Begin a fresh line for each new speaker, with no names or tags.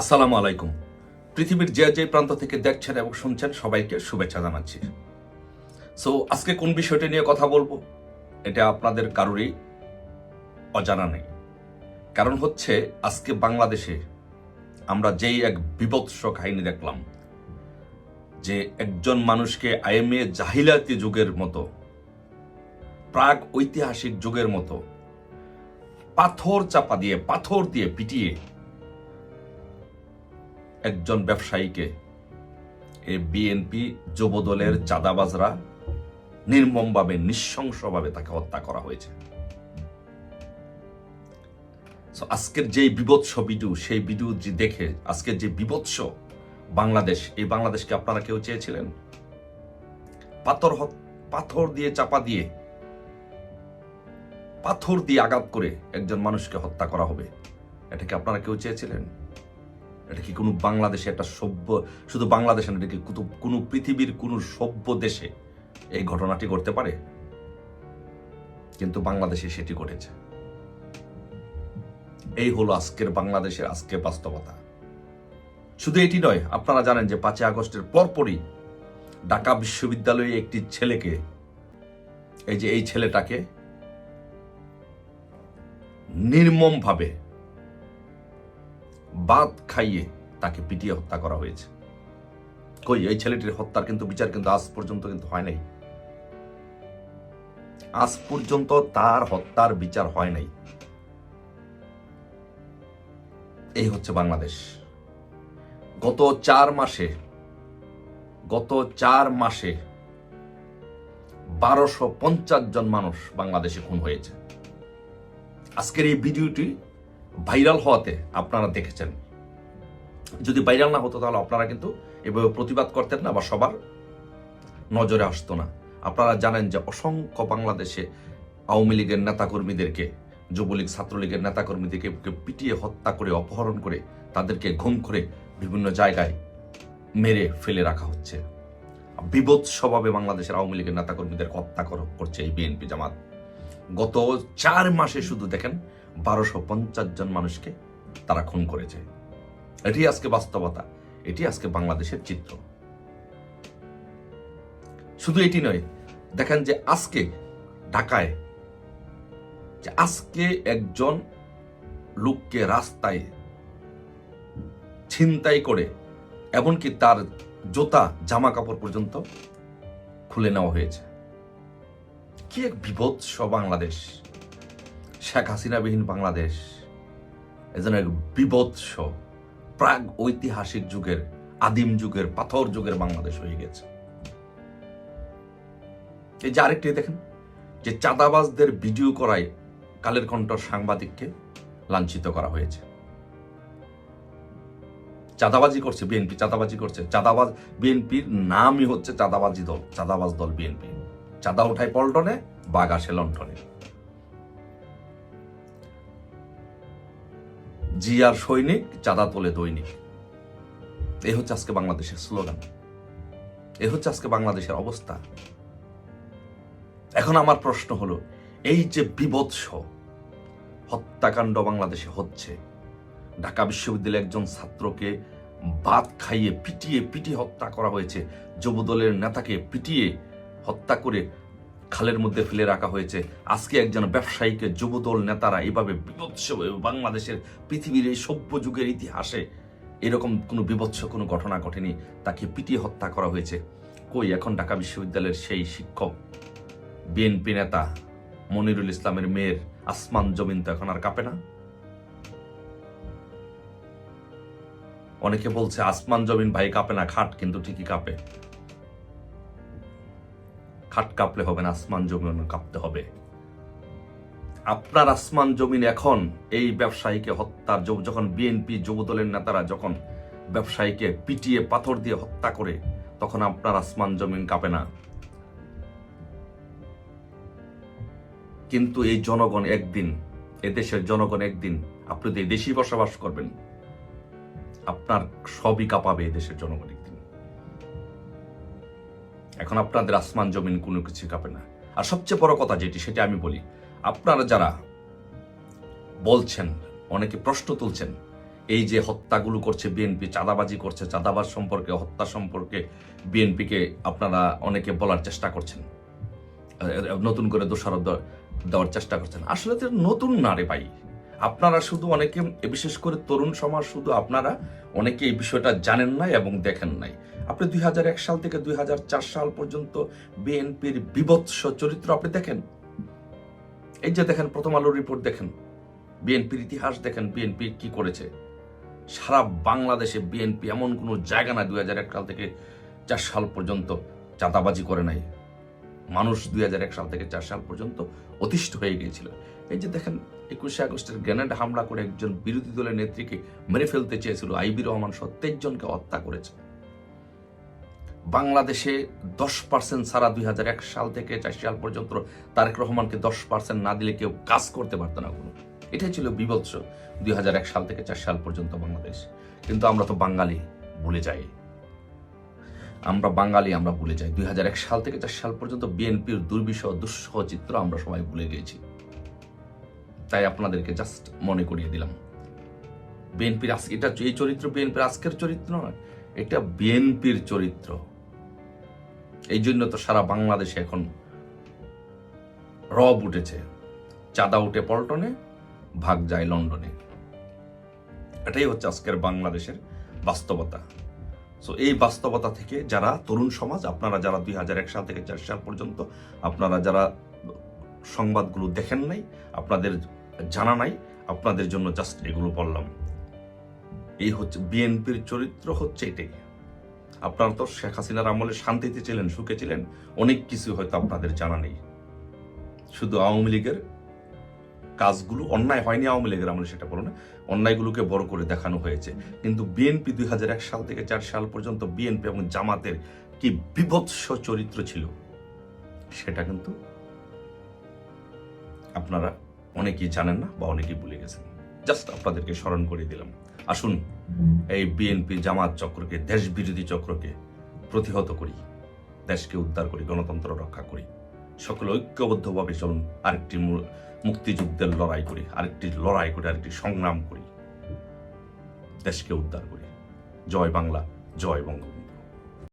আসসালামু আলাইকুম। পৃথিবীর যে যে প্রান্ত থেকে দেখছেন এবং শুনছেন, সবাইকে শুভেচ্ছা জানাচ্ছি। সো আজকে কোন বিষয়টি নিয়ে কথা বলব? এটা আপনাদের কারোরই অজানা নেই। কারণ হচ্ছে, আজকে বাংলাদেশে আমরা যেই এক বিভৎস কাহিনী দেখলাম, যে একজন মানুষকে আইএমএ জাহিলাতি যুগের মতো, প্রাগ ঐতিহাসিক যুগের মতো, পাথর চাপা দিয়ে, পাথর দিয়ে পিটিয়ে একজন ব্যবসায়ীকে এই বিএনপি যুবদলের চাঁদাবাজরা নির্মমভাবে, নৃশংসভাবে তাকে হত্যা করা হয়েছে। আজকের যে বিভৎস ভিডিও, সেই ভিডিও যে দেখে আজকের যে বিভৎস বাংলাদেশ, এই বাংলাদেশকে আপনারা কেউ চেয়েছিলেন? পাথর পাথর দিয়ে চাপা দিয়ে, পাথর দিয়ে আঘাত করে একজন মানুষকে হত্যা করা হবে এটাকে আপনারা কেউ চেয়েছিলেন? এটা কি কোনো বাংলাদেশে একটা সভ্য, শুধু বাংলাদেশে না, এটা কি কোনো পৃথিবীর কোনো সভ্য দেশে এই ঘটনাটি ঘটতে পারে? কিন্তু বাংলাদেশে সেটি ঘটেছে। এই হলো আজকের বাংলাদেশের আজকের বাস্তবতা। শুধু এটি নয়, আপনারা জানেন যে পাঁচই আগস্টের পরপরই ঢাকা বিশ্ববিদ্যালয়ে একটি ছেলেকে, এই যে এই ছেলেটাকে নির্মমভাবে বাদ খাইয়ে তাকে পিটিয়ে হত্যা করা হয়েছে। কই, এই ছেলেটির হত্যার কিন্তু বিচার কিন্তু আজ পর্যন্ত কিন্তু হয় নাই। আজ পর্যন্ত তার হত্যার বিচার হয় নাই। এই হচ্ছে বাংলাদেশ। গত চার মাসে, গত চার মাসে বারোশো পঞ্চাশ জন মানুষ বাংলাদেশে খুন হয়েছে। আজকের এই ভিডিওটি ভাইরাল হওয়াতে আপনারা দেখেছেন। যদি ভাইরাল না হতো তাহলে আপনারা কিন্তু এভাবে প্রতিবাদ করতেন না বা সবার নজরে আসতো না। আপনারা জানেন যে অসংখ্য বাংলাদেশে আওয়ামী লীগের নেতাকর্মীদেরকে, যুবলীগ, ছাত্রলীগের নেতাকর্মীদেরকে পিটিয়ে হত্যা করে, অপহরণ করে তাদেরকে ঘুম করে বিভিন্ন জায়গায় মেরে ফেলে রাখা হচ্ছে। বিভৎসভাবে বাংলাদেশের আওয়ামী লীগের নেতাকর্মীদের হত্যা কর- করছে এই বিএনপি জামাত। গত চার মাসে শুধু দেখেন বারোশো পঞ্চাশ জন মানুষকে তারা খুন করেছে। এটি আজকে বাস্তবতা, এটি আজকে বাংলাদেশের চিত্র। শুধু এটি নয়, দেখেন যে আজকে ঢাকায়, যে আজকে একজন লোককে রাস্তায় ছিনতাই করে, এমনকি তার জোতা, জামা কাপড় পর্যন্ত খুলে নেওয়া হয়েছে। কি এক বিভৎস বাংলাদেশ? শেখ হাসিনাবিহীন বাংলাদেশ এজন্য এক বিভৎস প্রাগ ঐতিহাসিক যুগের, আদিম যুগের, পাথর যুগের বাংলাদেশ হয়ে গেছে। এই যে আরেকটি দেখেন, যে চাঁদাবাজদের ভিডিও করায় কালের কণ্ঠ সাংবাদিককে লাঞ্ছিত করা হয়েছে। চাঁদাবাজি করছে বিএনপি, চাঁদাবাজি করছে, চাঁদাবাজ, বিএনপির নামই হচ্ছে চাঁদাবাজি দল, চাঁদাবাজ দল বিএনপি। চাঁদা উঠায় পল্টনে, বাঘ আসে লণ্ঠনে জিয়ার সৈনিক, চাঁদা তোলে দৈনিক। এ হচ্ছে আজকে বাংলাদেশের স্লোগান। এ হচ্ছে আজকে বাংলাদেশের অবস্থা। এখন আমার প্রশ্ন হলো, এই যে বিভৎস হত্যাকাণ্ড বাংলাদেশে হচ্ছে, ঢাকা বিশ্ববিদ্যালয়ে একজন ছাত্রকে বাদ খাইয়ে পিটিয়ে পিটিয়ে হত্যা করা হয়েছে, যুবদলের নেতাকে পিটিয়ে হত্যা করে খালের মধ্যে ফেলে রাখা হয়েছে। আজকে একজন ব্যবসায়ীকে যুবদল নেতারা এইভাবে বিভৎস বাংলাদেশের পৃথিবীর এই সভ্য যুগের ইতিহাসে এরকম কোনো বিভৎস কোনো ঘটনা ঘটেনি, তাকে পিটিয়ে হত্যা করা হয়েছে। কই এখন ঢাকা বিশ্ববিদ্যালয়ের সেই শিক্ষক, বিএনপি নেতা মনিরুল ইসলামের মেয়ের আসমান জমিন তো এখন আর কাঁপে না? অনেকে বলছে, আসমান জমিন ভাই কাঁপে না, খাট কিন্তু ঠিকই কাঁপে। খাট কাঁপলে হবে না, আসমান জমিন কাঁপতে হবে। আপনার আসমান জমিন এখন এই ব্যবসায়ীকে হত্যার যখন বিএনপি যুবদলের নেতারা যখন ব্যবসায়ীকে পিটিয়ে পাথর দিয়ে হত্যা করে, তখন আপনার আসমান জমিন কাঁপে না। কিন্তু এই জনগণ একদিন এদেশের জনগণ একদিন আপনি এই দেশেই বসবাস করবেন। আপনার সবই কাঁপাবে এদেশের জনগণ একদিন এখন আপনাদের আসমান, জমিন কোনো কিছু কাঁপে না। আর সবচেয়ে বড় কথা যেটি, সেটা আমি বলি, আপনারা যারা বলছেন, অনেকে প্রশ্ন তুলছেন, এই যে হত্যাগুলো করছে বিএনপি, চাঁদাবাজি করছে, চাঁদাবাজ সম্পর্কে, হত্যা সম্পর্কে বিএনপিকে আপনারা অনেকে বলার চেষ্টা করছেন নতুন করে দোষারোপ দেওয়ার- চেষ্টা করছেন। আসলে তো নতুন না রে ভাই। আপনারা শুধু অনেকে বিশেষ করে তরুণ সমাজ, শুধু আপনারা অনেকে এই বিষয়টা জানেন নাই এবং দেখেন নাই। আপনি দুই হাজার এক সাল থেকে দুই হাজার চার সাল পর্যন্ত বিএনপির বিভৎস চরিত্র আপনি দেখেন? এই যে দেখেন, প্রথম আলোর রিপোর্ট দেখেন। বিএনপির ইতিহাস দেখেন, বিএনপি কি করেছে। সারা বাংলাদেশে বিএনপি এমন কোনো জায়গা না দুই হাজার এক সাল থেকে চার সাল পর্যন্ত চাঁদাবাজি করে নাই। মানুষ দুই হাজার এক সাল থেকে চার সাল পর্যন্ত অতিষ্ঠ হয়ে গিয়েছিল। এই যে দেখেন, একুশে আগস্টের গ্রেনেড হামলা করে একজন বিরোধী দলের নেত্রীকে মেরে ফেলতে চেয়েছিল আইবি রহমান তেইশ জনকে হত্যা করেছে। বাংলাদেশে দশ পার্সেন্ট সারা দুই হাজার এক সাল থেকে চার সাল পর্যন্ত তারেক রহমানকে দশ পার্সেন্ট না দিলে কেউ কাজ করতে পারতো না কোনো। এটাই ছিল বিভৎস দুই হাজার এক সাল থেকে চার সাল পর্যন্ত বাংলাদেশ। কিন্তু আমরা তো বাঙালি, ভুলে যাই। আমরা বাঙালি, আমরা ভুলে যাই। দুই হাজার এক সাল থেকে চার সাল পর্যন্ত বিএনপির দুর্বিষহ, দুঃসহ চিত্র আমরা সবাই ভুলে গিয়েছি। তাই আপনাদেরকে জাস্ট মনে করিয়ে দিলাম। বিএনপির আজকে এটা এই চরিত্র বিএনপির আজকের চরিত্র নয়, এটা বিএনপির চরিত্র। এই জন্য তো সারা বাংলাদেশে এখন রব উঠেছে। চাঁদা উঠে পল্টনে, ভাগ যায় লন্ডনে। এটাই হচ্ছে আজকের বাংলাদেশের বাস্তবতা। সো এই বাস্তবতা থেকে যারা তরুণ সমাজ, আপনারা যারা দুই হাজার এক সাল থেকে চার সাল পর্যন্ত, আপনারা যারা সংবাদগুলো দেখেন নাই, আপনাদের জানা নাই, আপনাদের জন্য জাস্ট এগুলো বললাম। এই হচ্ছে, বিএনপির চরিত্র হচ্ছে এটাই। আপনারা তো শেখ হাসিনার আমলে শান্তিতে ছিলেন, সুখে ছিলেন, অনেক কিছু হয়তো আপনাদের জানা নেই। শুধু আওয়ামী লীগের কাজগুলো, অন্যায় হয়নি আওয়ামী লীগের আমলে সেটা বলো না অন্যায়গুলোকে বড় করে দেখানো হয়েছে। কিন্তু বিএনপি দুই হাজার এক সাল থেকে চার সাল পর্যন্ত বিএনপি এবং জামাতের কি বিভৎস চরিত্র ছিল, সেটা কিন্তু আপনারা অনেকেই জানেন না বা অনেকেই ভুলে গেছেন। জাস্ট আপনাদেরকে স্মরণ করে দিলাম। আসুন, এই বিএনপি জামাত চক্রকে দেশ বিরোধী চক্রকে প্রতিহত করি, দেশকে উদ্ধার করি, গণতন্ত্র রক্ষা করি। সকলে ঐক্যবদ্ধভাবে চলুন, আরেকটি মুক্তিযুদ্ধের লড়াই করি, আরেকটি লড়াই করি, আরেকটি সংগ্রাম করি, দেশকে উদ্ধার করি। জয় বাংলা, জয় বঙ্গবন্ধু।